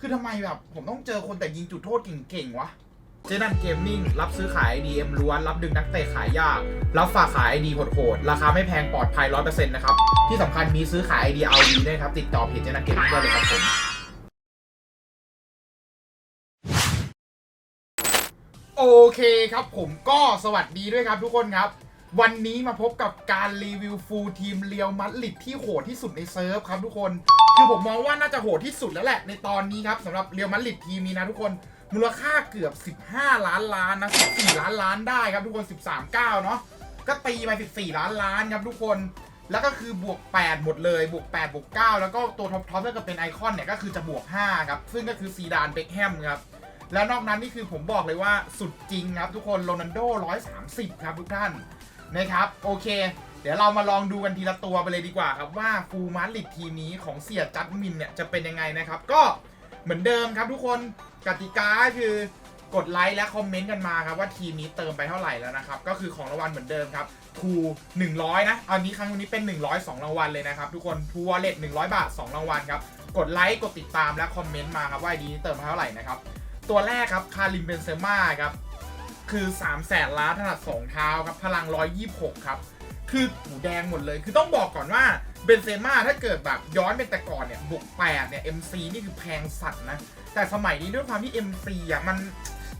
คือทำไมแบบ ผมต้องเจอคนแต่ยิงจุดโทษเก่งๆวะ เจนันเกมมิ่งรับซื้อขาย DM ล้วน รับดึงนักเตะขายยาก รับฝากขาย ID โหดๆ ราคาไม่แพงปลอดภัย 100%นะครับ ที่สำคัญมีซื้อขาย ID เอาดีด้วยครับ ติดต่อเพจเจนันเกมมิ่งได้เลยครับผม โอเคครับผมก็สวัสดีด้วยครับทุกคนครับ วันนี้มาพบกับการรีวิวฟูลทีมเรียวมัดลิดที่โหดที่สุดในเซิร์ฟครับทุกคน คือผมมองว่าน่าจะโหดที่สุดแล้วแหละในตอนนี้ครับสำหรับเรียวมัดลิดทีมนี้นะทุกคนมูลค่าเกือบ 15 ล้านล้านนะ14ล้านล้านได้ครับทุกคน 13 9เนาะก็ตีไป14 ล้านล้านครับทุกคนแล้วก็คือบวก 8 หมดเลย บวก 8 บวก 9 แล้วก็ตัวท็อปท็อปถ้าเกิดเป็นไอคอนเนี่ยก็คือจะบวก 5 ครับ ซึ่งก็คือซีดานเบคแฮมครับ แล้วนอกนั้นนี่คือผมบอกเลยว่าสุดจริงครับทุกคน โรนัลโด 130 ครับทุกท่าน นะครับโอเค เดี๋ยวเรามาลองดูกันทีละตัวไปเลยดีกว่าครับว่าฟูลมาดริดทีมนี้ของเสียจัดมินเนี่ยจะเป็นยังไงนะครับ ก็เหมือนเดิมครับทุกคนกติกาคือกดไลค์และคอมเมนต์กันมาครับว่าทีมนี้เติมไปเท่าไหร่แล้วนะครับ ก็คือของรางวัลเหมือนเดิมครับทู100 นะอันนี้ครั้งนี้เป็น 100 2รางวัลเลยนะครับ ทุกคนทูวอลเล็ต100 บาท 2 รางวัลครับ กดไลค์กดติดตามและคอมเมนต์มาครับว่าดีนี้เติมไปเท่าไหร่นะครับ ตัวแรกครับคาริมเบนเซม่าครับ คือ3 0 0แสนล้านถนัด2เท้าครับ พลัง 126 ครับ คือหูแดงหมดเลย คือต้องบอกก่อนว่าเบนเซม่าถ้าเกิดแบบย้อนเป็นแต่ก่อนเนี่ยบวก8เนี่ย MC นี่คือแพงสัตว์นะ แต่สมัยนี้ด้วยความที่ MC อะมัน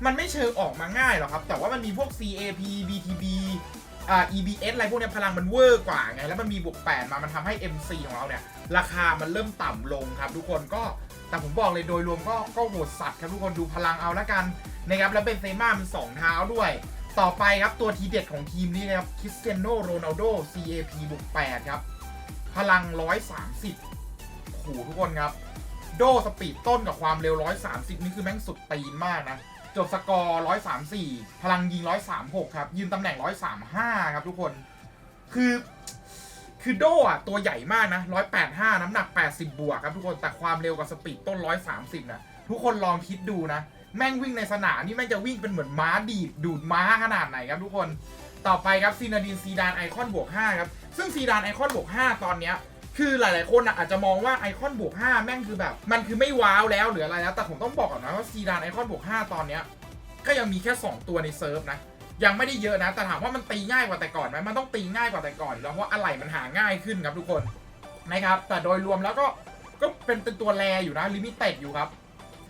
มันไม่เชิงออกมาง่ายหรอกครับ แต่ว่ามันมีพวก CAP BTB อ่า EBS อะไรพวกนี้พลังมันเวอร์กว่าไง แล้วมันมีบวก8มา มันทำให้ MC ของเราเนี่ย ราคามันเริ่มต่ำลงครับ ทุกคนก็ แต่ผมบอกเลยโดยรวมก็ก็โหดสัตว์ครับทุกคนดูพลังเอาละกันนะครับแล้วเป็นเซม่ามันสองเท้าด้วย ต่อไปครับตัวทีเด็ดของทีมนี้นะครับคริสเตียโนโรนัลโด CAP บวก8ครับ พลัง 130โอ้โหทุกคนครับ โดสปีดต้นกับความเร็ว 130 นี่คือแม่งสุดตีนมากนะ จบสกอร์ 134 พลังยิง 136 ครับ ยืนตำแหน่ง 135 ครับทุกคน คือ คือโดอะตัวใหญ่มากนะ185น้ำหนัก80บวกครับทุกคนแต่ความเร็วกับสปีดต้น130นะทุกคนลองคิดดูนะ แม่งวิ่งในสนามนี่แม่งจะวิ่งเป็นเหมือนม้าดีดดูดม้าขนาดไหนครับทุกคนต่อไปครับซีนาดินซีดานไอคอนบวก5ครับซึ่งซีดานไอคอนบวก5ตอนเนี้ยคือหลาย ๆ คนนะอาจจะมองว่าไอคอนบวก5แม่งคือแบบ มันคือไม่ว้าวแล้วหรืออะไรแล้วแต่ผมต้องบอกก่อนนะว่าซีดานไอคอนบวก5ตอนเนี้ยก็ยังมีแค่ 2 ตัวในเซิร์ฟนะ ยังไม่ได้เยอะนะ แต่ถามว่ามันตีง่ายกว่าแต่ก่อนไหมมันต้องตีง่ายกว่าแต่ก่อนแล้วเพราะอะไหล่มันหาง่ายขึ้นครับทุกคนนะครับ แต่โดยรวมแล้วก็ก็เป็นเป็นตัวแรอยู่นะลิมิเต็ดอยู่ครับ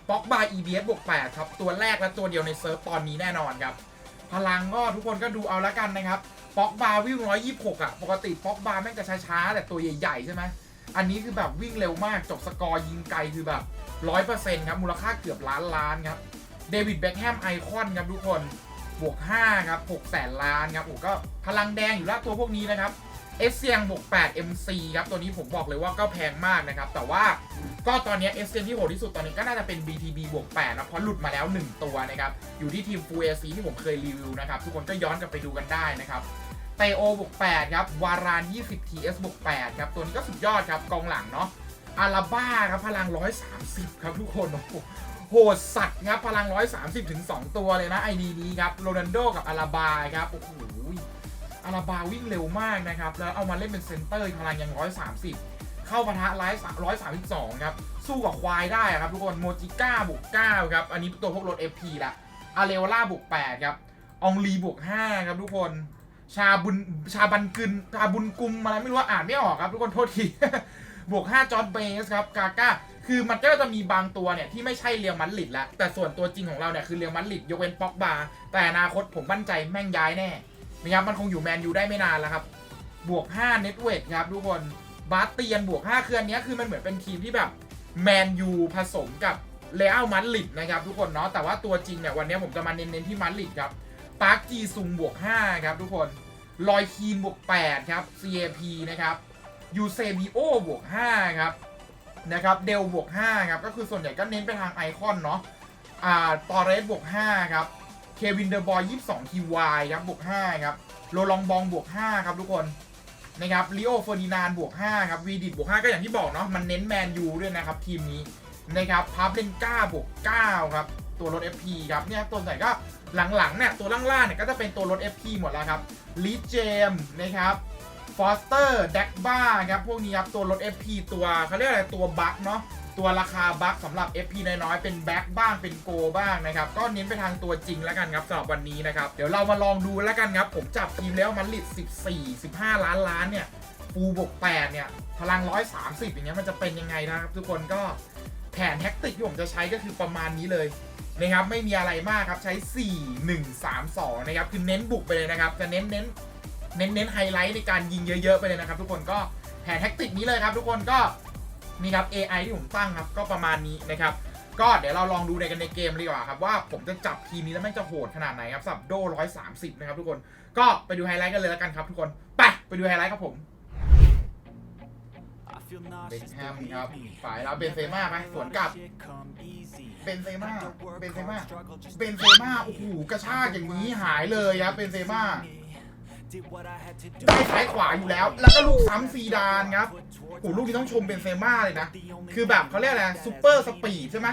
ป็อกบาย EBS บวก8ครับตัวแรกและตัวเดียวในเซิร์ฟตอนนี้แน่นอนครับ พลังก็ทุกคนก็ดูเอาละกันนะครับป็อกบาร์วิ่ง126อะปกติป็อกบาร์แม่งจะช้าๆแต่ตัวใหญ่ๆใช่ไหมอันนี้คือแบบวิ่งเร็วมากจบสกอร์ยิงไกลคือแบบ100%ครับมูลค่าเกือบล้านล้านครับเดวิดแบ็กแฮมไอคอนครับทุกคน บวก5ครับ6แสนล้านครับโอ้ก็พลังแดงอยู่แล้วตัวพวกนี้นะครับเอสเซียงบวก8 MC ครับตัวนี้ผมบอกเลยว่าก็แพงมากนะครับ แต่ว่าก็ตอนนี้เอสเซียงที่โหดที่สุดตอนนี้ก็น่าจะเป็น BTB บวก8นะเพราะหลุดมาแล้ว 1 ตัวนะครับ อยู่ที่ทีม Full AC ที่ผมเคยรีวิวนะครับ ทุกคนก็ย้อนกลับไปดูกันได้นะครับเตโอบวก8ครับ วาราน 20 TS บวก8ครับ ตัวนี้ก็สุดยอดครับ กองหลังเนาะอาราบ้าครับ พลัง 130 ครับทุกคนโอ้ โหดสัตว์ครับพลัง 130 ถึง 2 ตัวเลยนะไอดีนี้ครับโรนัลโดกับอาราบาครับโอ้โหอาราบาวิ่งเร็วมากนะครับ แล้วเอามาเล่นเป็นเซนเตอร์พลังยัง 130 เข้าปะทะไลฟ์132 ครับ สู้กับควายได้ครับทุกคนโมจิก้าบวก9ครับ อันนี้ตัวพวกรถ FP ละอาเรโอล่าบวก8ครับอองลีบวก5ครับทุกคนชาบุญชาบันกึนชาบุญกุมอะไรไม่รู้ว่าอ่านไม่ออกครับ ทุกคนโทษที บวก 5 จอร์ดเบสครับ กาก้า คือมันก็จะมีบางตัวเนี่ยที่ไม่ใช่เรียวมันลิดล้วแต่ส่วนตัวจริงของเราเนี่ยคือเรียวมันลิดยกเว้นป็อกบาแต่อนาคตผมมั่นใจแม่งย้ายแน่นะครับมันคงอยู่แมนยูได้ไม่นานแล้วครับ บวก5เน็ตเวทครับทุกคนบาสเตียนบวก5คืออันนี้คือมันเหมือนเป็นทีมที่แบบแมนยูผสมกับเลอัลมัดลิดนะครับทุกคนเนาะแต่ว่าตัวจริงเนี่ยวันนี้ผมจะมาเน้นๆที่มัดลิดครับปาร์คจีซุงบวก5ครับทุกคนลอยคีนบวก8ครับ CAP นะครับยูเซบิโอบวก5ครับ นะครับเดลบวก5ครับก็คือส่วนใหญ่ก็เน้นไปทางไอคอนเนาะอ่าตอเรสบวก5ครับเควินเดอร์บอย22ทีวายครับบวก5ครับโรลองบองบวก5ครับทุกคนนะครับลีโอเฟอร์ดินานบวก5ครับวีดิดบวก5ก็อย่างที่บอกเนาะมันเน้นแมนยูด้วยนะครับทีมนี้นะครับพาร์เลนก้าบวก9ครับตัวรถ FP ครับเนี่ยตัวไหนก็หลังๆเนี่ยตัวล่างๆเนี่ยก็จะเป็นตัวรถ FP หมดแล้วครับลีเจมนะครับ ฟอสเตอร์แดกบ้าครับ พวกนี้ครับตัวรถ FP ตัวเขาเรียกอะไรตัวบัคเนาะตัวราคาบัคสำหรับ FP น้อยๆ เป็นแบ็คบ้างเป็นโกบ้างนะครับ ก็เน้นไปทางตัวจริงแล้วกันครับสำหรับวันนี้นะครับ เดี๋ยวเรามาลองดูแล้วกันครับ ผมจับทีมแล้วมันลิด14 15 ล้านล้านเนี่ยฟูบวก8เนี่ย พลัง 130 อย่างเงี้ยมันจะเป็นยังไงนะครับ ทุกคนก็แผนแท็กติกที่ผมจะใช้ก็คือประมาณนี้เลยนะครับไม่มีอะไรมากครับใช้ 4 1 3 2นะครับคือเน้นบุกไปเลยนะครับจะเน้นเน้น เน้นเน้นไฮไลท์ในการยิงเยอะๆไปเลยนะครับทุกคนก็แผนแท็กติกนี้เลยครับ ทุกคนก็นี่ครับ AI ที่ผมตั้งครับก็ประมาณนี้นะครับก็เดี๋ยวเราลองดูในกันในเกมดีกว่าครับว่าผมจะจับทีมนี้แล้วแม่งจะโหดขนาดไหนครับสับโด130นะครับทุกคนก็ไปดูไฮไลท์กันเลยแล้วกันครับทุกคนไปไปดูไฮไลท์ครับผมเบคแฮมครับฝ่ายเราเบนเซม่าไปสวนกลับเบนเซม่าเบนเซม่าเบนเซม่าโอ้โหกระชากอย่างนี้หายเลยครับเบนเซม่า ได้ซ้ายขวาอยู่แล้ว แล้วก็ลูกซ้ำซีดานครับโอ้ลูกนี้ต้องชมเบนเซม่าเลยนะ คือแบบเขาเรียกอะไรซูเปอร์สปีดใช่ไหม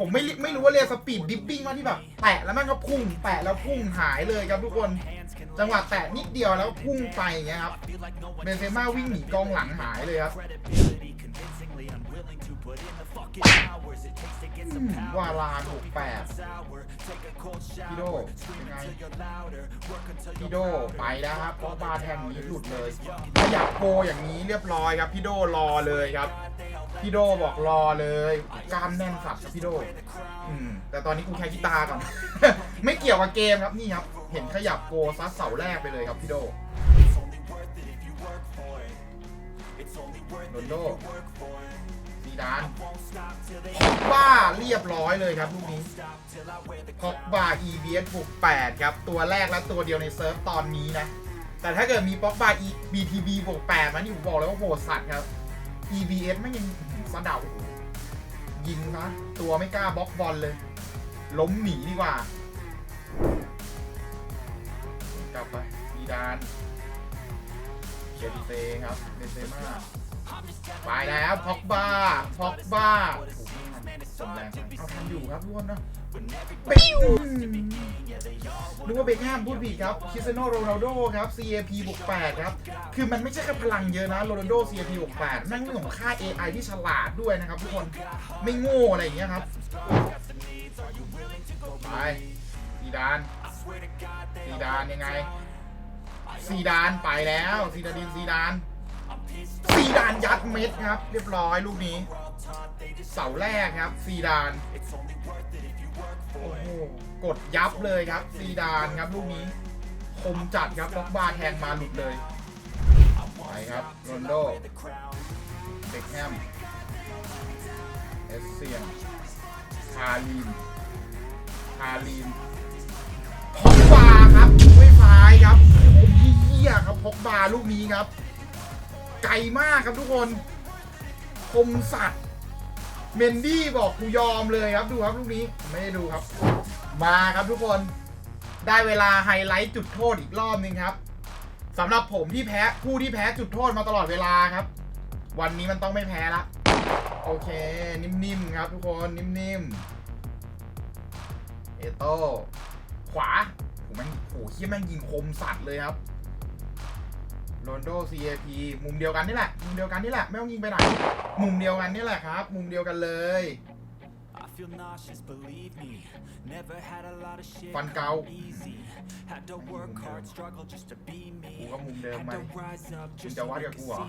ผมไม่ริไม่รู้ว่าเรียกสปีดดิฟปิ้งว่าที่แบบแตะแล้วมันก็พุ่งแตะแล้วพุ่งหายเลยครับทุกคน จังหวะแตะนิดเดียวแล้วพุ่งไปอย่างเงี้ยครับเบนเซม่าวิ่งหนีกองหลังหายเลยครับ วาลาหกแปดพี่โดยังไงพี่โดไปแล้วครับเพราะบาแทงนี้หลุดเลยขยับโกอย่างนี้เรียบร้อยครับพี่โดรอเลยครับพี่โดบอกรอเลยกล้ามแน่นสัตว์ครับพี่โดอืมแต่ตอนนี้กูแค่กีตาร์ก่อน ไม่เกี่ยวกับเกมครับนี่ครับ เห็นขยับโกซัดเสาแรกไปเลยครับพี่โดโรนโดซี ดานพอกบ้าเรียบร้อยเลยครับลูกนี้พอกบ้า EBS บวก8ครับ ตัวแรกและตัวเดียวในเซิร์ฟตอนนี้นะ แต่ถ้าเกิดมีป๊อกบ้า E BTB บวก8มันนี่ผมบอกเลยว่าโหดสัตว์ครับ EBS ไม่ยังสะเดายิงนะตัวไม่กล้าบล็อกบอลเลย ล้มหนีดีกว่า กลับไปมีดานเชติเซครับเบนเซม่า ไปแล้วพ็อกบ้าพ็อกบ้าโอ้โหไม่ทันสมแรงไปเอาทันอยู่ครับทุกคนนะเบคนึกว่าเบคแฮมพูดผิดครับคริสเตียโนโรนัลโดครับ CAP บวก8ครับ คือมันไม่ใช่แค่พลังเยอะนะโรนัลโด CAP บวก8แม่งเรื่องของค่า AI ที่ฉลาดด้วยนะครับทุกคนไม่โง่อะไรอย่างเงี้ยครับ ไปซีดานซีดานยังไงซีดานไปแล้วซีดาดินซีดาน ซีดานยัดเม็ดครับ เรียบร้อยลูกนี้ เสาแรกครับ ซีดานโอ้โหกดยับเลยครับ ซีดานครับลูกนี้ คมจัดครับล็อกบาร์แทงมาหลุดเลยไปครับโรนโดเบคแฮมเอสเซียนคาลีนคาลีนพกบาครับด้วยซ้ายครับโอ้โหเหี้ยครับพกบาลูกนี้ครับ ไกลมากครับทุกคน คมสัตว์ เมนดี้บอกกูยอมเลยครับดูครับลูกนี้ ไม่ได้ดูครับ มาครับทุกคน ได้เวลาไฮไลท์จุดโทษอีกรอบหนึงครับสำหรับผมที่แพ้ผู้ที่แพ้จุดโทษมาตลอดเวลาครับ วันนี้มันต้องไม่แพ้ละโอเค นิ่มๆครับทุกคนนิ่มๆเอโต้ขวาโหแม่งโหเฮียแม่งยิงคมสัตว์เลยครับ โรนโด CAP มุมเดียวกันนี่แหละ มุมเดียวกันนี่แหละ ไม่ต้องยิงไปไหน มุมเดียวกันนี่แหละครับ มุมเดียวกันเลย ฟันเกากูก็มุมเดิมมามึงจะวัดกับกูเหรอ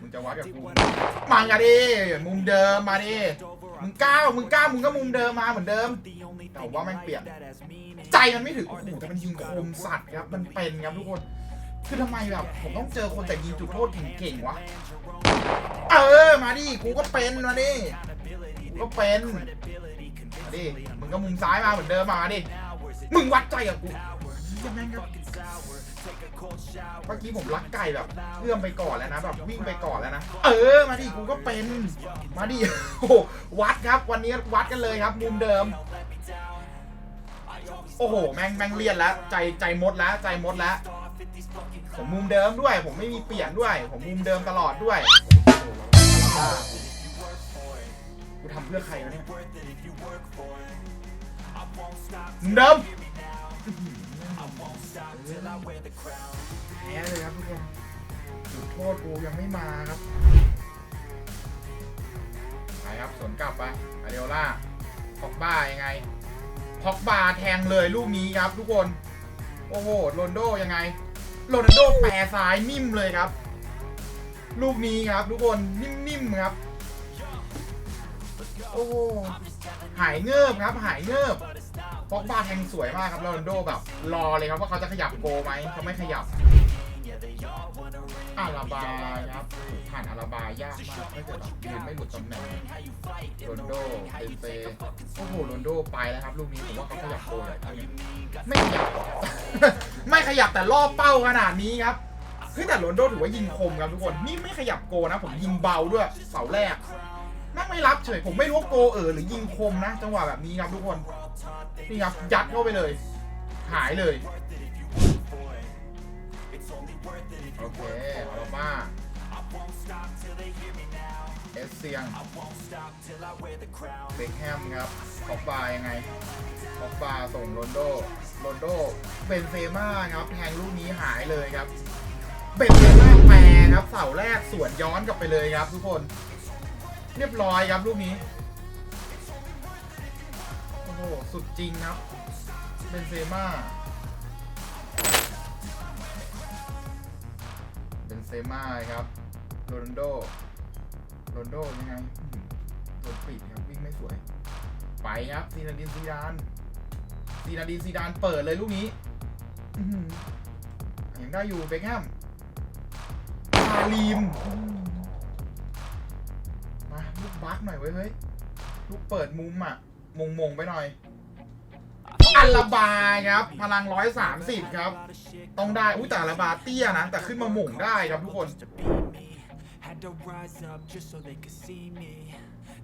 มึงจะวัดกับกูมากันดิ มุมเดิมมาดิ มึงก้าวมึงก้าวมึงก็มุมเดิมมาเหมือนเดิม แต่ว่าแม่งเปลี่ยน ใจมันไม่ถึงโอ้โหแต่มันยิงคมสัตว์ครับ มันเป็นครับทุกคน คือทำไมแบบผมต้องเจอคนแต่ยิงจุดโทษเก่งๆวะ เออ มาดิ กูก็เป็นมาดิกูก็เป็นมาดิ มึงก็มุมซ้ายมาเหมือนเดิมมาดิ มึงวัดใจกับกูยแม่งครับเมื่อกี้ผมรักไก่แบบเอื้อมไปก่อนแล้วนะแบบวิ่งไปก่อนแล้วนะ เออ มาดิกูก็เป็น มาดิโอ้วัดครับ วันนี้วัดกันเลยครับ มุมเดิม โอ้โห แม่งแม่งเลียนแล้ว ใจใจมดแล้ว ใจมดแล้ว ผมมุมเดิมด้วย ผมไม่มีเปลี่ยนด้วย ผมมุมเดิมตลอดด้วยกูทำเพื่อใครวะเนี่ยมุมเดิมแพ้เลยครับทุกคนจุดโทษกูยังไม่มาครับไปครับสวนกลับไปอาเดโอล่าพอกบ้ายังไงพอกบาแทงเลยลูกนี้ครับทุกคน โอ้โหโรนลโดยังไง โรนัลโดแปรซ้ายนิ่มเลยครับ ลูกนี้ครับ ทุกคนนิ่มๆครับ โอ้หายเงิบครับ หายเงิบพอกบาแทงสวยมากครับโรนัลโดแบบรอเลยครับว่าเขาจะขยับโกไหมเขาไม่ขยับ อาราบาครับผ่านอาราบายากมากถ้าเกิดแบบยืนไม่หลุดตำแหน่งโรนโดเปเปโอ้โหโรนโดไปแล้วครับ ลูกนี้ผมว่าเขาขยับโกเลยไม่ขยับ ไม่ขยับแต่รอบเป้าขนาดนี้ครับเฮ้แต่โรนโดถือว่ายิงคมครับทุกคนนี่ไม่ขยับโกนะ ผมยิงเบาด้วยเสาแรกแม่งไม่รับเฉยผมไม่รู้ว่าโกเออหรือยิงคมนะ จังหวะแบบนี้ครับทุกคนนี่ครับยัดเข้าไปเลย หายเลย โอเคอาราบ้าเอสเซียงเบคแฮมครับคอกบายังไงคอกบาส่งโรนโดโรนโดเบนเซม่าครับแทงลูกนี้หายเลยครับเบนเซม่าแปรครับเสาแรกสวนย้อนกลับไปเลยครับ ทุกคน เรียบร้อยครับลูกนี้โอ้โหสุดจริงครับเบนเซม่า ซม่าครับโรนโดโรนโดยังไงอื้อหือโดนปิดครับวิ่งไม่สวย ไปครับซีนาดินซีดานซีนาดินซีดานเปิดเลยลูกนี้อื้อหือยังได้อยู่เบคแฮมคารีมมาลูกบักหน่อยเว้ยเฮ้ยลูกเปิดมุมอะมงมงไปหน่อย อัลบาครับ พลังร้อยสามสิบครับ ต้องได้ อุ้ยแต่อัลบาเตี้ยนะ แต่ขึ้นมาหม่งได้ครับทุกคน Had to rise up just so they could see me.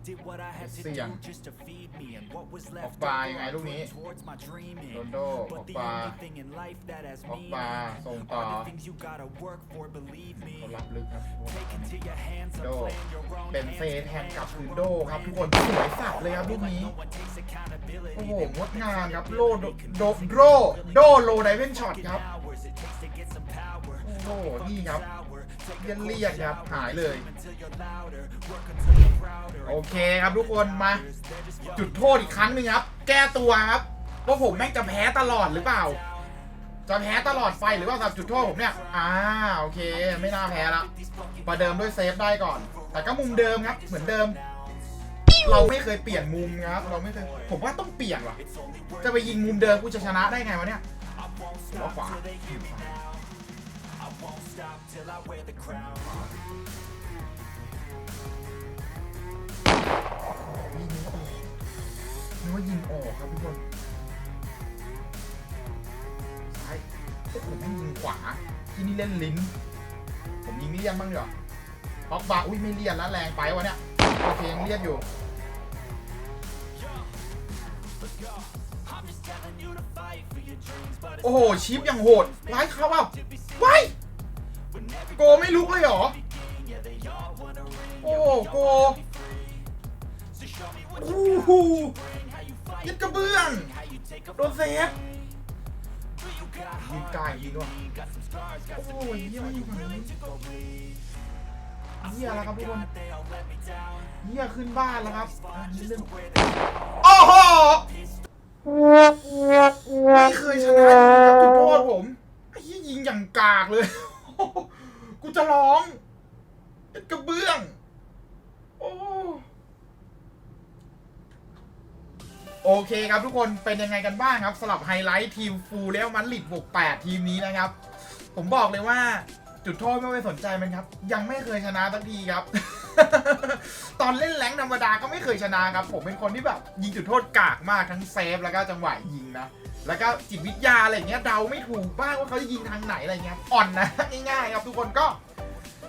Did what I had to เสี่ยง do just to feed me, and what was ออก left บา over ยังไง I ลูกนี้ put towards my dreaming. โรนโดออก But the บา only thing in life that has ออก meaning บาส่งต่อ are the things you gotta work for. Believe เขา me. รับลึกครับ Take into your hands and โด plan your own เป็นเซ hands แท and นกับ plans คืน your โด own ครับ plans. ทุกคนสวยสับเลยครับลูกนี้ No one takes accountability. โอ้โห They ง want ด to งาม say ครับ you โล really โด can โด do โด it. โดโลไดเวนช็อตครับ Hours it takes to get some power. โอ้โหนี่ครับ Take เลียนเลียดครับหายเลย โอเคครับทุกคนมา จุดโทษอีกครั้งหนึ่งครับ แก้ตัวครับว่าผมแม่งจะแพ้ตลอดหรือเปล่า จะแพ้ตลอดไฟหรือว่าครับจุดโทษผมเนี่ยอ่าโอเค ไม่น่าแพ้ละประเดิมด้วยเซฟได้ก่อน แต่ก็มุมเดิมครับ เหมือนเดิม เราไม่เคยเปลี่ยนมุมครับ เราไม่เคยผมว่าต้องเปลี่ยนว่ะจะไปยิงมุมเดิมกูจะชนะได้ไงวะเนี่ยหัวขวา till I wear the crown. ยิงไม่ออกนึกว่ายิงออกครับทุกคนซ้ายเอ้ยผมไม่ยิงขวา ที่นี่เล่นลิ้น ผมยิงนี่ยังบ้างเหรอบ็อกบาร์อุ้ยไม่เลียนแล้วแรงไปวะเนี่ย โอเคยังเลียนอยู่ โอ้โห ชิปยังโหดไล่เขาเปล่าไว้ โกไม่ลุกเลยเหรอ โอ้โกโอ้โหยึดกระเบื้องโดนเซฟยิงไกลยิงด้วยโอ้โหเยี่ยมยิงฝั่งนี้เยี่ยแล้วครับทุกคนเยี่ยขึ้นบ้านแล้วครับอะนิดนึงโอ้โหไม่เคยชนะครับจุดโทษผมไอ้ยิงอย่างกากเลย กูจะร้องเป็นกระเบื้อง โอ้โอเคครับทุกคนเป็นยังไงกันบ้างครับสำหรับไฮไลท์ทีมฟูลแล้วมันลิดบวก8ทีมนี้นะครับ ผมบอกเลยว่าจุดโทษไม่ไปสนใจมันครับ ยังไม่เคยชนะสักทีครับ ตอนเล่นแรงธรรมดาก็ไม่เคยชนะครับ ผมเป็นคนที่แบบยิงจุดโทษกากมากทั้งเซฟแล้วก็จังหวะยิงนะ แล้วก็จิตวิทยาอะไรเงี้ยเดาไม่ถูกบ้างว่าเขาจะยิงทางไหนอะไรเงี้ยอ่อนนะง่ายๆครับทุกคนก็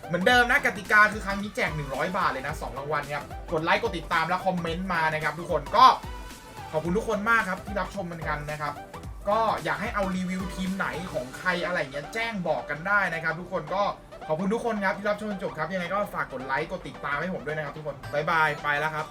เหมือนเดิมนะกติกาคือครั้งนี้แจก 100 บาทเลยนะ2รางวัลครับกดไลค์กดติดตามแล้วคอมเมนต์มานะครับ ทุกคนก็ขอบคุณทุกคนมากครับที่รับชมมันกันนะครับก็อยากให้เอารีวิวทีมไหนของใครอะไรเงี้ยแจ้งบอกกันได้นะครับ ทุกคนก็ ขอบคุณทุกคนครับที่รับชมจนจบครับ ยังไงก็ฝากกดไลค์ กดติดตามให้ผมด้วยนะครับทุกคน บ๊ายบาย ไปแล้วครับ